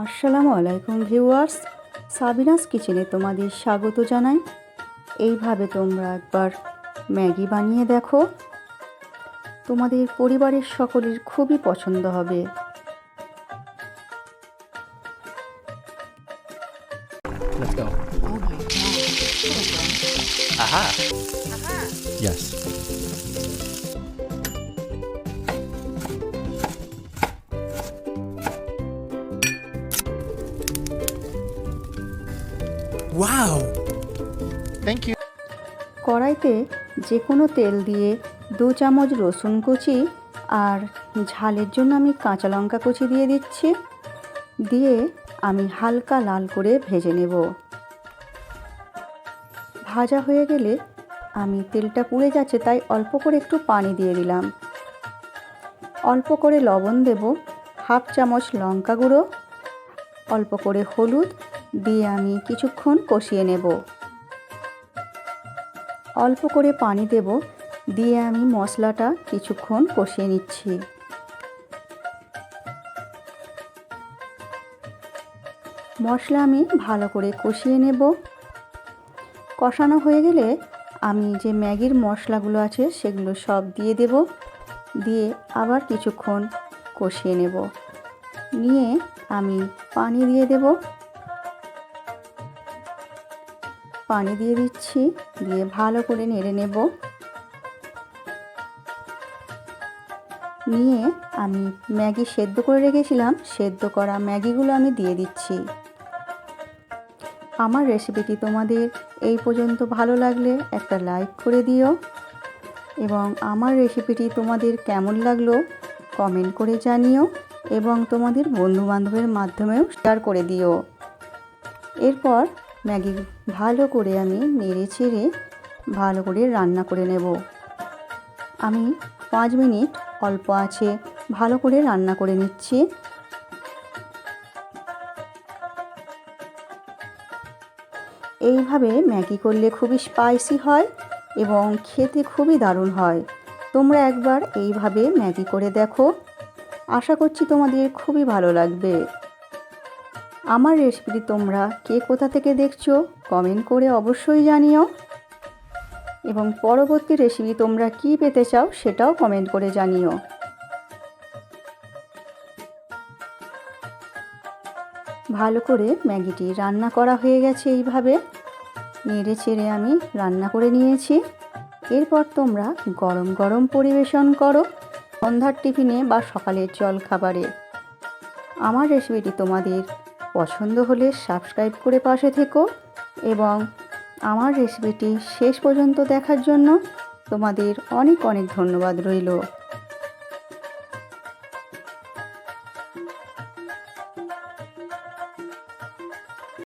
আসসালামু আলাইকুম viewers Sabinus কিচেনে তোমাদের স্বাগত জানাই এইভাবে তোমরা একবার ম্যাগি বানিয়ে দেখো তোমাদের পরিবারের সকলের খুবই পছন্দ হবে Let's go. Oh my god. Aha. Aha. Yes. Wow. Thank you. কড়াইতে যে কোনো তেল দিয়ে দু চামচ রসুন কুচি আর ঝালের জন্য আমি কাঁচা লঙ্কা কুচি দিয়ে দিচ্ছি দিয়ে আমি হালকা লাল করে ভেজে নেব ভাজা হয়ে গেলে আমি তেলটা পুড়ে যাচ্ছে তাই অল্প করে একটু পানি দিয়ে দিলাম অল্প করে লবণ দেব হাফ চামচ লঙ্কা গুঁড়ো অল্প করে হলুদ দিয়ে আমি কিছুক্ষণ কষিয়ে নেব। অল্প করে পানি দেব, দিয়ে আমি মশলাটা কিছুক্ষণ কষিয়ে নিচ্ছি। মশলা আমি ভালো করে কষিয়ে নেব। কষানো হয়ে গেলে আমি যে ম্যাগির মশলাগুলো আছে সেগুলো সব দিয়ে দেব, দিয়ে আবার কিছুক্ষণ কষিয়ে নেব। নিয়ে আমি পানি দিয়ে দেব। পানি দিয়ে দিচ্ছি, দিয়ে ভালো করে নেড়ে নেব। নিয়ে আমি ম্যাগি সেদ্ধ করে রেখেছিলাম, সেদ্ধ করা ম্যাগিগুলো আমি দিয়ে দিচ্ছি। আমার রেসিপিটি তোমাদের এই পর্যন্ত ভালো লাগলে একটা লাইক করে দিও এবং আমার রেসিপিটি তোমাদের কেমন লাগল কমেন্ট করে জানিও। এবং তোমাদের বন্ধুবান্ধবের মাধ্যমেও শেয়ার করে দিও। এরপর ম্যাগি ভালো করে আমি নেড়ে চেড়ে ভালো করে রান্না করে নেব। আমি পাঁচ মিনিট অল্প আছে, ভালো করে রান্না করে নিচ্ছি। এইভাবে ম্যাগি করলে খুবই স্পাইসি হয় এবং খেতে খুবই দারুণ হয়। তোমরা একবার এইভাবে ম্যাগি করে দেখো। আশা করছি তোমাদের খুবই ভালো লাগবে। আমার রেসিপিটি তোমরা কে কোথা থেকে দেখছ, কমেন্ট করে অবশ্যই জানিও। এবং পরবর্তী রেসিপি তোমরা কি পেতে চাও, সেটাও কমেন্ট করে জানিও। ভালো করে ম্যাগিটি রান্না করা হয়ে গেছে এইভাবে। নেড়ে চেড়ে আমি রান্না করে নিয়েছি। এরপর তোমরা গরম গরম পরিবেশন করো। সন্ধ্যার টিফিনে বা সকালের জল খাবারে আমার রেসিপিটি তোমাদের পছন্দ হলে সাবস্ক্রাইব করে পাশে থেকো এবং আমার রেসিপিটি শেষ পর্যন্ত দেখার জন্য তোমাদের অনেক অনেক ধন্যবাদ রইল।